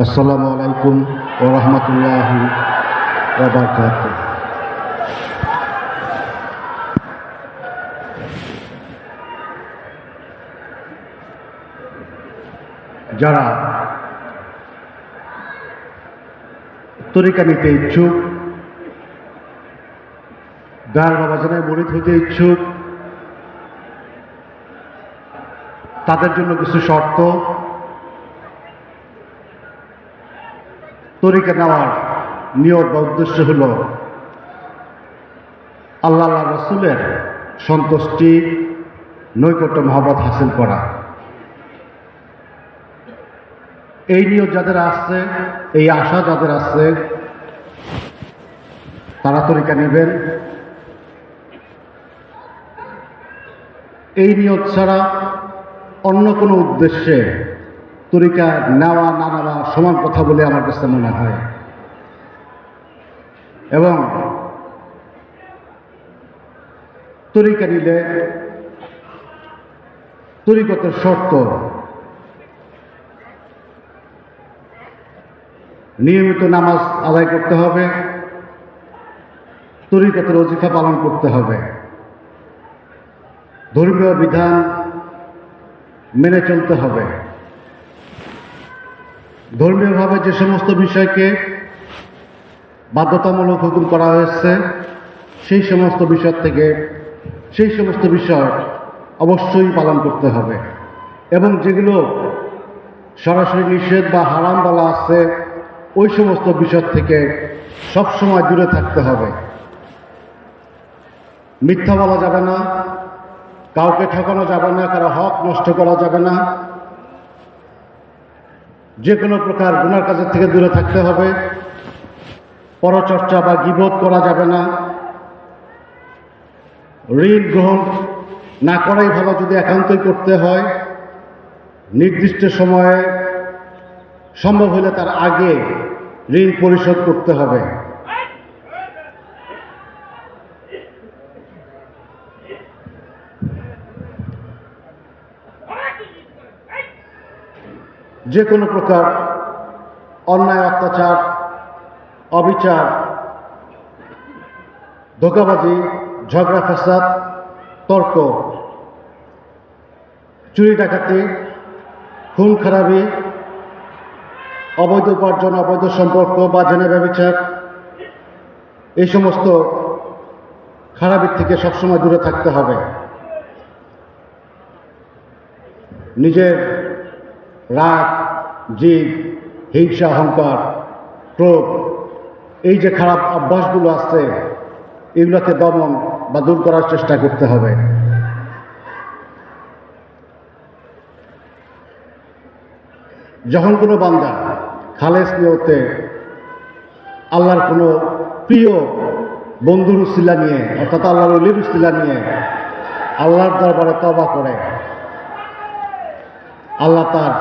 আসসালামু আলাইকুম ও রহমতুল্লাহ যারা তরিকা নিতে ইচ্ছুক গার বাবাজানায় মরিত হইতে ইচ্ছুক, তাদের জন্য কিছু শর্ত তরিকা নেওয়ার নিয়ত বা উদ্দেশ্য হল আল্লাহ রসুলের সন্তুষ্টি, নৈকট্য, মহব্বত হাসিল করা। এই নিয়ত যাদের আসছে, এই আশা যাদের আসছে, তারা তরিকা নেবেন। এই নিয়ত ছাড়া অন্য কোনো উদ্দেশ্যে তরিকা নেওয়া, না নেওয়া সমান কথা বলে আমার কাছে মনে হয়। এবং তরিকা নিলে তরিকতের শর্ত নিয়মিত নামাজ আদায় করতে হবে, তরিকতের অজিফা পালন করতে হবে। ধর্মীয় বিধান মেনে চলতে হবে। ধর্মীয়ভাবে যে সমস্ত বিষয়কে বাধ্যতামূলক হুকুম করা হয়েছে, সেই সমস্ত বিষয় থেকে, সেই সমস্ত বিষয় অবশ্যই পালন করতে হবে। এবং যেগুলো সরাসরি নিষেধ বা হারাম বলা আছে, ওই সমস্ত বিষয় থেকে সবসময় দূরে থাকতে হবে। মিথ্যা বলা যাবে না, কাউকে ঠকানো যাবে না, কারও হক নষ্ট করা যাবে না। যে কোনো প্রকার গুনার কাজের থেকে দূরে থাকতে হবে। পরচর্চা বা গিবোধ করা যাবে না। ঋণ গ্রহণ না করাই ভালো যদি একান্তই করতে হয়। নির্দিষ্ট সময়ে সম্ভব হলে তার আগে ঋণ পরিশোধ করতে হবে। যে কোনো প্রকার অন্যায়, অত্যাচার, অবিচার, ধোকাবাজি, ঝগড়া ফেসাদ তর্ক, চুরি, ডাকাতি, খুন, খারাপি, অবৈধ উপার্জন, অবৈধ সম্পর্ক বা জেনে ব্যবচার, এই সমস্ত খারাপের থেকে সবসময় দূরে থাকতে হবে। নিজের রাগ, জিদ, হিংসা, অহংকার, ক্রোধ, এই যে খারাপ অভ্যাসগুলো আছে, এগুলোকে দমন বা দূর করার চেষ্টা করতে হবে। যখন কোনো বান্দা খালেস নিয়তে আল্লাহর কোনো প্রিয় বন্ধুর উসিলা নিয়ে, অর্থাৎ আল্লাহর অলির উসিলা নিয়ে আল্লাহর দরবারে তবা করে আল্লাহ তার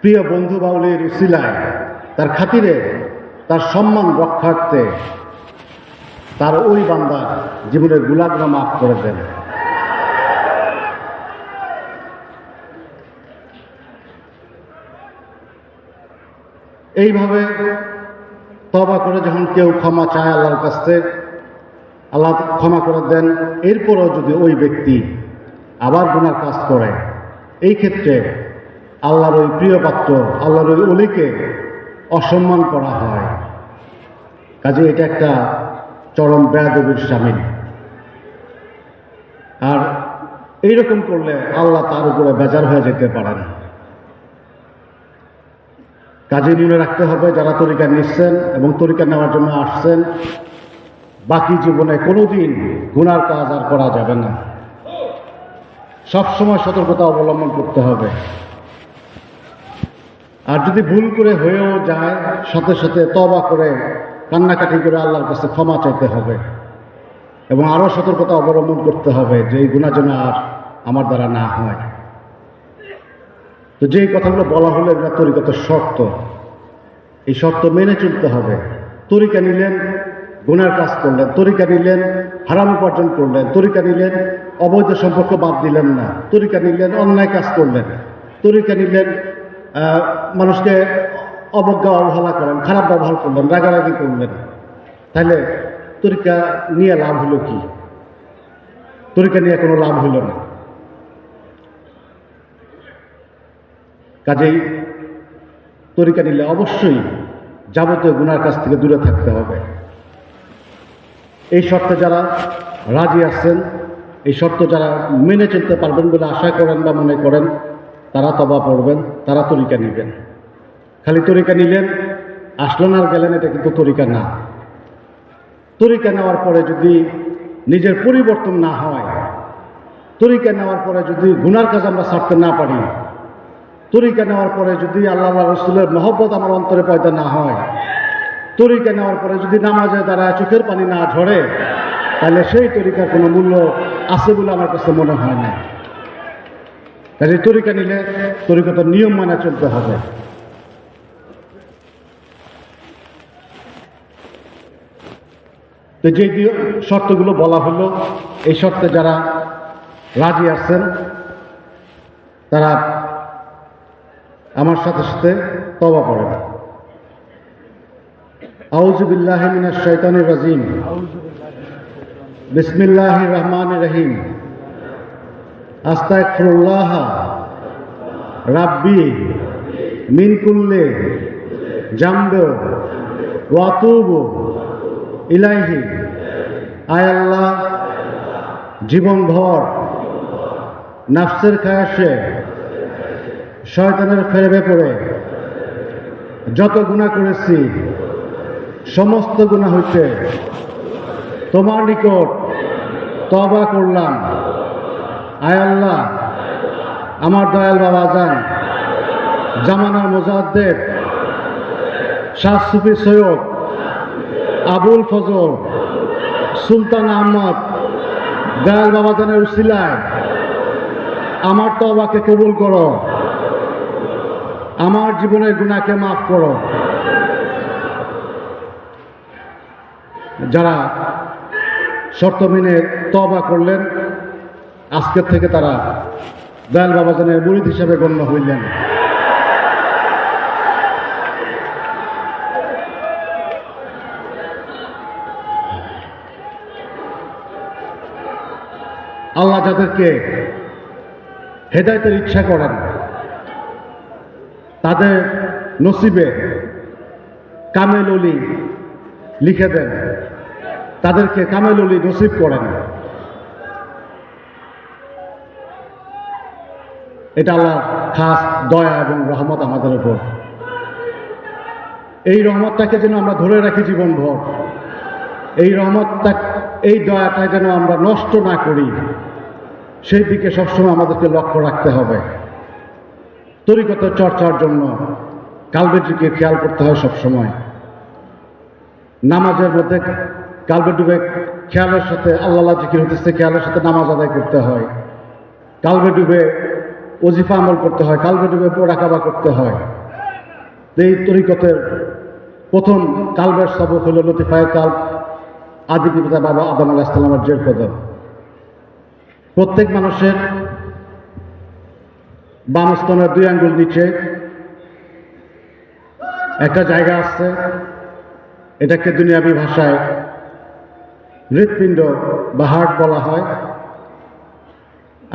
প্রিয় বন্ধু বাউলির উসিলায়, তার খাতিরে, তার সম্মান রক্ষার্থে তার ওই বান্দা জীবনের গুলাগুলো মাফ করে দেন। এইভাবে তবা করে যখন কেউ ক্ষমা চায় আল্লাহর কাছ থেকে, আল্লাহ ক্ষমা করে দেন। এরপরও যদি ওই ব্যক্তি আবার গুনার কাজ করে এই ক্ষেত্রে আল্লাহর ওই প্রিয় পাত্র, আল্লাহর ওই অলিকে অসম্মান করা হয়। কাজে এটা একটা চরম ব্যয়দবির সামিল আর এইরকম করলে আল্লাহ তার উপরে বেজার হয়ে যেতে পারেন কাজে মনে রাখতে হবে, যারা তরিকা নিচ্ছেন এবং তরিকা নেওয়ার জন্য আসছেন, বাকি জীবনে কোনোদিন গুনার কাজ আর করা যাবে না। সবসময় সতর্কতা অবলম্বন করতে হবে। আর যদি ভুল করে হয়েও যায়, সাথে সাথে তবা করে, কান্নাকাটি করে আল্লাহর কাছে ক্ষমা চাইতে হবে। এবং আরও সতর্কতা অবলম্বন করতে হবে যে এই গুণা যেন আর আমার দ্বারা না হয়। তো যেই কথাগুলো বলা হলো, এগুলো তরিকত শর্ত এই শর্ত মেনে চলতে হবে। তরিকা নিলেন, গুনার কাজ করলেন। তরিকা নিলেন হারাম উপার্জন করলেন, তরিকা নিলেন, অবৈধ সম্পর্ক বাদ দিলেন না, তরিকা নিলেন, অন্যায় কাজ করলেন, তরিকা নিলেন মানুষকে অবজ্ঞা অবহেলা করেন, খারাপ ব্যবহার করলেন, রাগারাগি করলেন। তাহলে তরিকা নিয়ে লাভ হলো কি? তরিকা নিয়ে কোনো লাভ হইল না। কাজেই তরিকা নিলে অবশ্যই যাবতীয় গুনার কাছ থেকে দূরে থাকতে হবে। এই শর্তে যারা রাজি আছেন, এই শর্ত যারা মেনে চলতে পারবেন বলে আশা করেন বা মনে করেন, তারা তবা পড়বেন, তারা তরিকা নেবেন। খালি তরিকা নিলেন, আসলেন আর গেলেন, এটা কিন্তু তরিকা না। তরিকা নেওয়ার পরে যদি নিজের পরিবর্তন না হয়, তরিকা নেওয়ার পরে যদি গুনার কাজ আমরা ছাড়তে না পারি, তরিকা নেওয়ার পরে যদি আল্লাহ রসুলের মহব্বত আমার অন্তরে পয়দা না হয় তরিকা নেওয়ার পরে যদি নামাজে দ্বারা চোখের পানি না ঝরে, তাহলে সেই তরিকার কোনো মূল্য আছে বলে আমার কাছে মনে হয় না। কাজে তরিকা নিলে তরিকাতার নিয়ম মানা চলতে হবে। তো যে শর্তগুলো বলা হলো, এই শর্তে যারা রাজি আছেন, তারা আমার সাথে সাথে তবা পড়েন আউজুবিল্লাহ মিনাশ শৈতানির রাজিম। বিসমিল্লাহ রহমান রহিম। আস্তাগফিরুল্লাহ রাব্বি মিন কুল্লে জামবে ওয়াতুবু ইলাইহি। আয় আল্লাহ, জীবনভর, নাফসের খায়াসে শয়তানের ফেরবে পড়ে। যত গুণা করেছি সমস্ত গুণা হইতে তোমার নিকট তবা করলাম। আয় আল্লাহ, আমার দয়াল বাবা যান। জামানার মোজাদ্দেব শাহ সুফি সৈয়দ, আবুল ফজল, সুলতান আহমদ, দয়াল বাবা জানের উসিলায় আমার তবাকে কবুল করো। আমার জীবনের গুণাকে মাফ করো। যারা শর্ত মেনে তবা করলেন, আজকের থেকে তারা দয়াল বাবাজানের মুরিদ হিসাবে গণ্য হইলেন। আল্লাহ যাদেরকে হেদায়তের ইচ্ছা করেন, তাদের নসিবে কামেল অলি লিখে দেন। তাদেরকে কামেল অলি নসিব করেন। এটা আল্লাহ খাস দয়া এবং রহমত আমাদের উপর। এই রহমতটাকে যেন আমরা ধরে রাখি জীবনভর। এই রহমতটা, এই দয়াটা যেন আমরা নষ্ট না করি। সেই দিকে সবসময় আমাদেরকে লক্ষ্য রাখতে হবে। তরিকত চর্চার জন্য কালবেটিকে খেয়াল করতে হয় সবসময়। নামাজের মধ্যে কালবে ডুবে খেয়ালের সাথে আল্লাহ জিকির হতেছে খেয়ালের সাথে নামাজ আদায় করতে হয়। কালবে ডুবে অজিফা আমল করতে হয় কালবে ডুবে পোড়াকাবা করতে হয়। এই তরিকতের প্রথম কালবের সবক হল লতিফায় কাল আদি পিতা বাবা আদম আলাহ ইসলামের জের কদম। প্রত্যেক মানুষের বামস্তনের দুই আঙ্গুল নিচে একটা জায়গা আছে, এটাকে দুনিয়াবি ভাষায় হৃৎপিণ্ড বা হার্ট বলা হয়।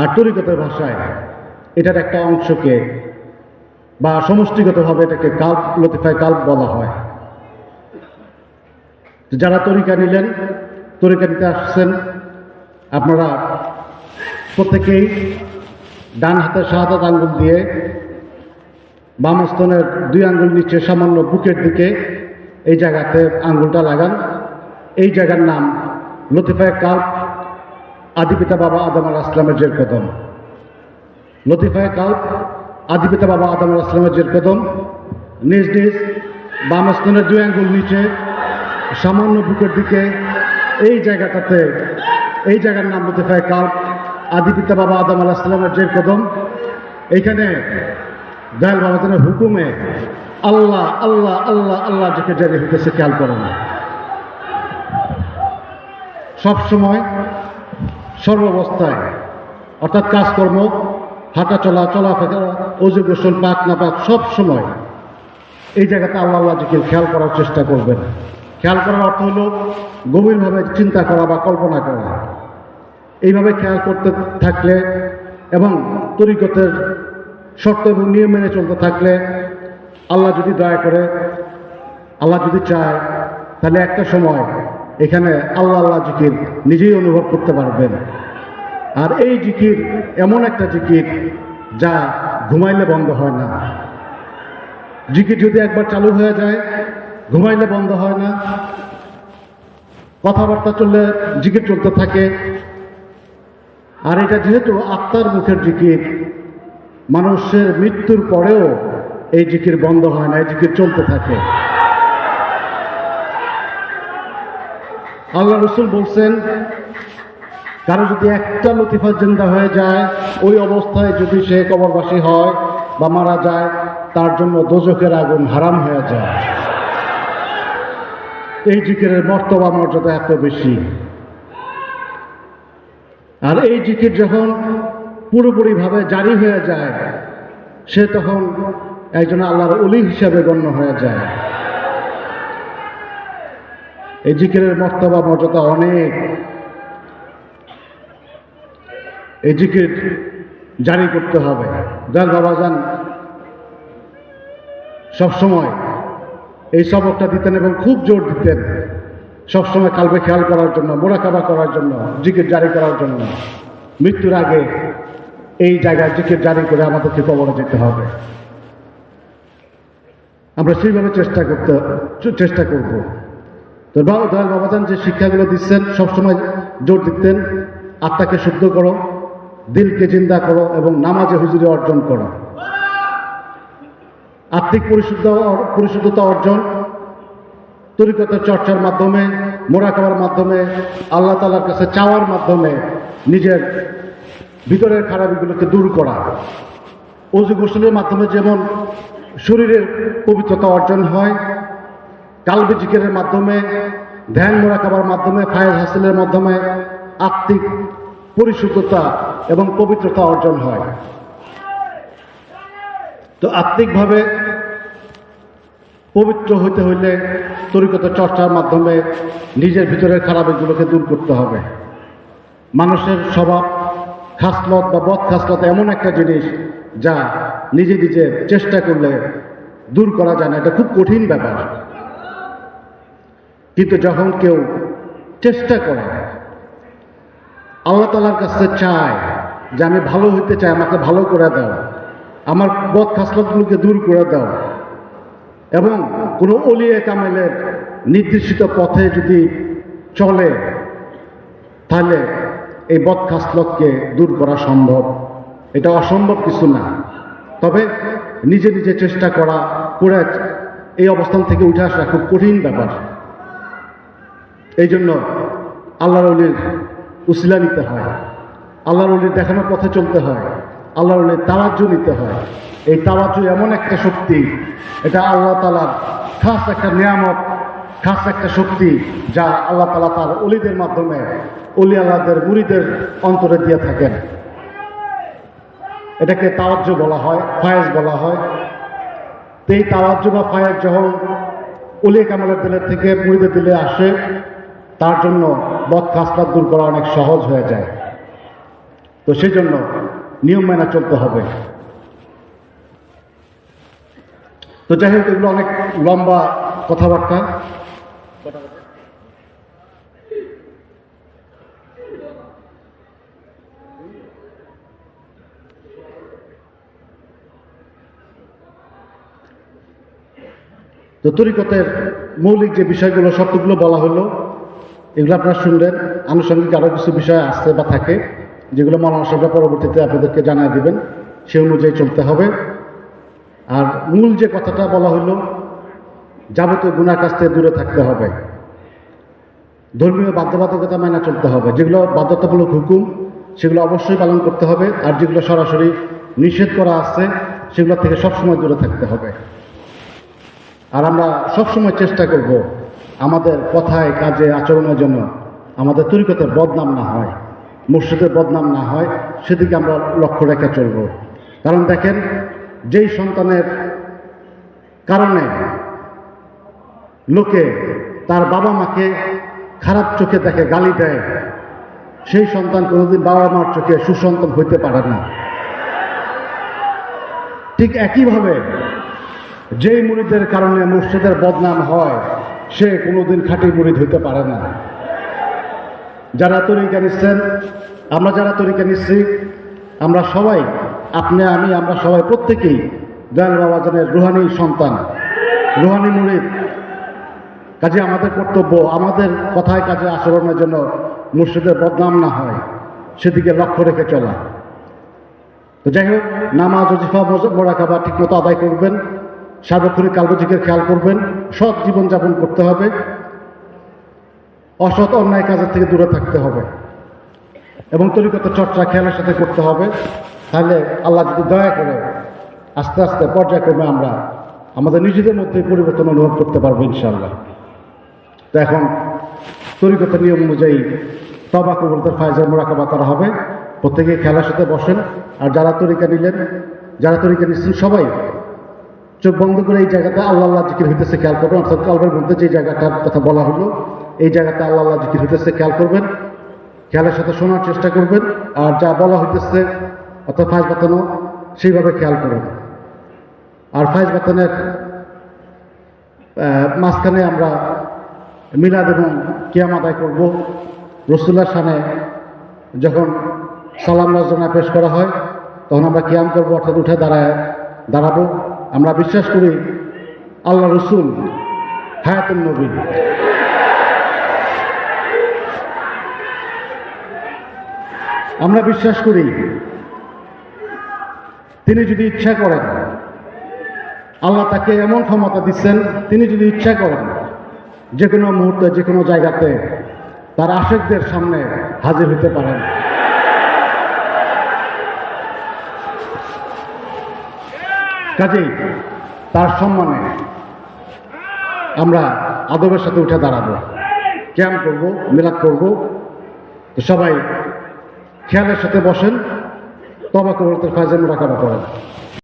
আর তরিকতের ভাষায় এটার একটা অংশকে বা সমষ্টিগতভাবে এটাকে কাল্প, লতিফায় কাল্প বলা হয়। যারা তরিকা নিলেন, তরিকা নিতে আসছেন, আপনারা প্রত্যেকেই ডান হাতের শাহাদাত আঙ্গুল দিয়ে বাম স্তনের দুই আঙ্গুল নিচে সামান্য বুকের দিকে এই জায়গাতে আঙ্গুলটা লাগান। এই জায়গার নাম লতিফায় কাল্প আদিপিতা বাবা আদম আল আসলামের জের কদম। লতিফায় কাল্প আদিপিতা বাবা আদম আল আসলামের জের কদম। নিজ নিজ বাম স্তনের দুই আঙ্গুল নিচে, সামান্য বুকের দিকে, এই জায়গাটাতে, এই জায়গার নাম লতিফায় কাল্প আদিপিতা বাবা আদম আল আসলামের জের কদম। এইখানে দয়াল বাবা হুকুমে আল্লাহ আল্লাহ আল্লাহ আল্লাহ যাকে জারি হইতেছে খেয়াল করে না। সব সময় সর্বাবস্থায়। অর্থাৎ কাজকর্ম, হাঁটা চলা, চলাফেরা, অজু গোসল, পাক না পাক সব সময় এই জায়গাতে আল্লাহ আল্লাহ জিকির খেয়াল করার চেষ্টা করবেন। খেয়াল করার অর্থ হলো গভীরভাবে চিন্তা করা বা কল্পনা করা। এইভাবে খেয়াল করতে থাকলে এবং তরিকতের শর্ত এবং নিয়ম মেনে চলতে থাকলে আল্লাহ যদি দয়া করে, আল্লাহ যদি চায়, তাহলে একটা সময় এখানে আল্লাহ আল্লাহ জিকির নিজেই অনুভব করতে পারবেন। আর এই জিকির এমন একটা জিকির যা ঘুমাইলে বন্ধ হয় না। জিকির যদি একবার চালু হয়ে যায়, ঘুমাইলে বন্ধ হয় না। কথাবার্তা চললে জিকির চলতে থাকে। আর এটা যেহেতু আত্মার মুখের জিকির, মানুষের মৃত্যুর পরেও এই জিকির বন্ধ হয় না, এই জিকির চলতে থাকে। আল্লাহ রসুল বলছেন, কারও যদি একটা লতিফা জিন্দা হয়ে যায়, ওই অবস্থায় যদি সে কবরবাসী হয় বা মারা যায়, তার জন্য দোজকের আগুন হারাম হয়ে যায়। এই জিকিরের মর্তবা মর্যাদা এত বেশি। আর এই জিকির যখন পুরোপুরিভাবে জারি হয়ে যায়, সে তখন একজন আল্লাহর অলি হিসাবে গণ্য হয়ে যায়। এই জিকিরের মর্তবা, মর্যাদা অনেক। এই জিকির জারি করতে হবে। যার বাবা যান, সবসময় এই সবকটা দিতেন এবং খুব জোর দিতেন। সবসময় কালবে খেয়াল করার জন্য, মোরাকাবা করার জন্য, জিকির জারি করার জন্য। মৃত্যুর আগে এই জায়গায় জিকির জারি করে আমাদেরকে কবরে যেতে হবে। আমরা সেইভাবে চেষ্টা করতে, চেষ্টা করব। তো দয়াল বাবাজান যে শিক্ষাগুলো দিচ্ছেন, সবসময় জোর দিতেন, আত্মাকে শুদ্ধ করো, দিলকে চিন্তা করো এবং নামাজে হুজুরি অর্জন করো। আত্মিক পরিশুদ্ধ পরিশুদ্ধতা অর্জন তরিকতের চর্চার মাধ্যমে মোরাকাবার মাধ্যমে, আল্লাহ তালার কাছে চাওয়ার মাধ্যমে নিজের ভিতরের খারাপিগুলোকে দূর করা। অজু গোসলের মাধ্যমে যেমন শরীরের পবিত্রতা অর্জন হয় কালবি জিকিরের মাধ্যমে, ধ্যান মোরাকাবার মাধ্যমে, ফায়েজ হাসিলের মাধ্যমে আত্মিক পরিশুদ্ধতা এবং পবিত্রতা অর্জন হয়। তো আত্মিকভাবে পবিত্র হইতে হইলে তরিকত চর্চার মাধ্যমে নিজের ভিতরের খারাপগুলোকে দূর করতে হবে। মানুষের স্বভাব, খাসলত বা বদ খাসলত এমন একটা জিনিস যা নিজে নিজে চেষ্টা করলে দূর করা যায় না। এটা খুব কঠিন ব্যাপার। কিন্তু যখন কেউ চেষ্টা করে, আল্লাহ তালার কাছে চায় যে আমি ভালো হইতে চাই, আমাকে ভালো করে দাও, আমার বদ খাসলতগুলোকে দূর করে দাও, এবং কোনো অলিয়ে কামেলের নির্দেশিত পথে যদি চলে, তাহলে এই বদ খাসলতকে দূর করা সম্ভব। এটা অসম্ভব কিছু না। তবে নিজে নিজে চেষ্টা করা করে এই অবস্থান থেকে উঠে আসা খুব কঠিন ব্যাপার। এই জন্য আল্লাহর অলির উসিলা নিতে হয়। আল্লাহর অলির দেখানোর পথে চলতে হয়। আল্লাহর অলির তাওয়াজ্জু নিতে হয়। এই তাওয়াজ্জু এমন একটা শক্তি, এটা আল্লাহ তালার খাস একটা নিয়ামত, খাস একটা শক্তি যা আল্লাহ তালা তার অলিদের মাধ্যমে অলি আল্লাহদের মুড়িদের অন্তরে দিয়ে থাকেন। এটাকে তাওয়াজ্জ বলা হয়, ফায়েজ বলা হয়। তো এই তাওয়াজ্জ বা ফায়েজ যখন অলি কামালের দিলের থেকে মুড়িদের দিলে আসে তার জন্য বদ খাসলাত দূর করা অনেক সহজ হয়ে যায়। তো সেই জন্য নিয়ম মেনে চলতে হবে। তো যাই হোক, এগুলো অনেক লম্বা কথাবার্তা। তো তরিকতের মৌলিক যে বিষয়গুলো, সবগুলো বলা হলো। এগুলো আপনারা শুনলেন আনুষঙ্গিক আরও কিছু বিষয় আসছে বা থাকে, যেগুলো মৌলানা সাহেবরা পরবর্তীতে আপনাদেরকে জানিয়ে দেবেন। সে অনুযায়ী চলতে হবে। আর মূল যে কথাটা বলা হলো, যাবতীয় গুণার কাছ থেকে দূরে থাকতে হবে। ধর্মীয় বাধ্যবাধকতা মানা চলতে হবে। যেগুলো বাধ্যতামূলক হুকুম, সেগুলো অবশ্যই পালন করতে হবে। আর যেগুলো সরাসরি নিষেধ করা আছে, সেগুলো থেকে সবসময় দূরে থাকতে হবে। আর আমরা সবসময় চেষ্টা করব আমাদের কথায়, কাজে, আচরণের জন্য আমাদের তরিকতের বদনাম না হয় মসজিদের বদনাম না হয়, সেদিকে আমরা লক্ষ্য রেখে চলব। কারণ দেখেন, যেই সন্তানের কারণে লোকে তার বাবা মাকে খারাপ চোখে দেখে গালি দেয়, সেই সন্তান কোনোদিন বাবা মার চোখে সুসন্তান হইতে পারে না। ঠিক একইভাবে যেই মুরিদের কারণে মসজিদের বদনাম হয় সে কোনোদিন খাঁটি মুড়ি হইতে পারে না। যারা তরিকা নিচ্ছেন, আমরা যারা তরিকা নিচ্ছি, আমরা সবাই, আপনি, আমি, আমরা সবাই প্রত্যেকেই দয়াল বাবাজানের রুহানি সন্তান, রুহানি মুরিদ কাজে আমাদের কর্তব্য, আমাদের কথায় কাজে আচরণের জন্য মুর্শিদের বদনাম না হয়, সেদিকে লক্ষ্য রেখে চলা। তো যাই হোক, নামাজ, ওজিফা মোরাকাবা ঠিকমতো আদায় করবেন। সার্বক্ষণিক কালবজিকের খেয়াল করবেন, সৎ জীবনযাপন করতে হবে, অসৎ অন্যায় কাজের থেকে দূরে থাকতে হবে এবং তরিকত চর্চা খেয়ালের সাথে করতে হবে। তাহলে আল্লাহ যদি দয়া করে আস্তে আস্তে পর্যায়ক্রমে আমরা আমাদের নিজেদের মধ্যে পরিবর্তন অনুভব করতে পারব ইনশাআল্লাহ। তো এখন তরিকত নিয়ম অনুযায়ী তবা কবুলতের ফায়জা মোরাকাবা করা হবে। প্রত্যেকে খেলার সাথে বসেন। আর যারা তরিকা নিলেন, যারা তরিকা নিচ্ছেন সবাই চোখ বন্ধ করে এই জায়গাটা আল্লাহ আল্লাহ জিকির হইতেছে, খেয়াল করবেন, অর্থাৎ কলবের মধ্যে যে জায়গাটার কথা বলা হলো, এই জায়গাটা আল্লাহ আল্লাহ জিকির হইতেছে, খেয়াল করবেন, খেয়ালের সাথে শোনার চেষ্টা করবেন, আর যা বলা হইতেছে, অর্থাৎ ফাইজ বাতানো সেইভাবে খেয়াল করবেন। আর ফাইজ বাতানের মাঝখানে আমরা মিলাদ এবং কিয়াম আদায় করব। রসুল্লাহ সানে যখন সালাম রাজনা পেশ করা হয়, তখন আমরা কিয়াম করব, অর্থাৎ উঠে দাঁড়ায় দাঁড়াবো। আমরা বিশ্বাস করি আল্লাহ রসুল হায়াতুল নবী। আমরা বিশ্বাস করি তিনি যদি ইচ্ছা করেন, আল্লাহ তাকে এমন ক্ষমতা দিচ্ছেন, তিনি যদি ইচ্ছা করেন যে কোনো মুহূর্তে যে কোনো জায়গাতে তার আশেকদের সামনে হাজির হতে পারেন। কাজেই তার সম্মানে আমরা আদবের সাথে উঠে দাঁড়াবো। ক্যাম্প করব, মিলাদ করব। তো সবাই খেয়ালের সাথে বসেন, তবা কবরতের ফাজে মোরাকাবা করেন।